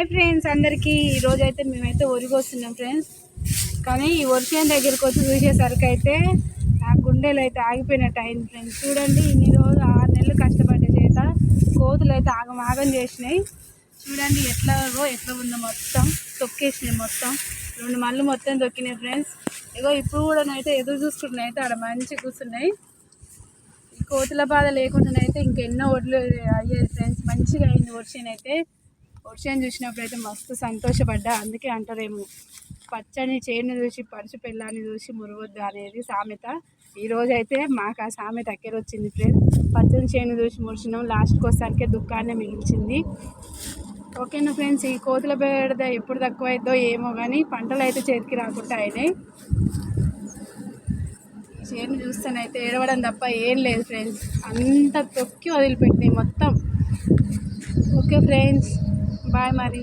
Hi friends అందరికీ. ఈరోజు అయితే మేమైతే ఒరిగొస్తున్నాం ఫ్రెండ్స్. కానీ ఈ వర్షం దగ్గరికి వచ్చి చూసేసరికి అయితే నా గుండెలు అయితే ఆగిపోయినట్టు అయింది ఫ్రెండ్స్. చూడండి ఇన్ని రోజులు ఆరు నెలలు కష్టపడ్డ చేత కోతులు అయితే ఆగం ఆగం చేసినాయి. చూడండి ఎట్లా ఎట్లా ఉందో మొత్తం తొక్కేసినాయి మొత్తం. రెండు మళ్ళీ మొత్తం తొక్కినాయి ఫ్రెండ్స్. ఇగో ఇప్పుడు కూడా అయితే ఎదురు చూసుకుంటున్నాయి అయితే ఆడ మంచి కూర్చున్నాయి. కోతుల బాధ లేకుండా అయితే ఇంకెన్నో ఒడ్లు అయ్యేది ఫ్రెండ్స్. మంచిగా అయింది వర్షం అయితే. వర్షం చూసినప్పుడు అయితే మస్తు సంతోషపడ్డా. అందుకే అంటారేమో పచ్చని చేను చూసి పరుచు పిల్లాన్ని చూసి మురవద్దు అనేది సామెత. ఈరోజు అయితే మాకు ఆ సామెత అక్కర వచ్చింది ఫ్రెండ్స్ పచ్చని చేను చూసి మురిచినాం లాస్ట్కి వస్తానికే దుఃఖాన్ని మిగిల్చింది. ఓకేనా ఫ్రెండ్స్ ఈ కోతుల బెడద ఎప్పుడు తక్కువ అవుతుందో ఏమో కానీ పంటలు అయితే చేతికి రాకుండా అయినాయి. చేను చూస్తానైతే ఏడవడం తప్ప ఏం లేదు ఫ్రెండ్స్ అంత తొక్కి వదిలిపెట్టినాయి మొత్తం. Okay friends Bye, Marie.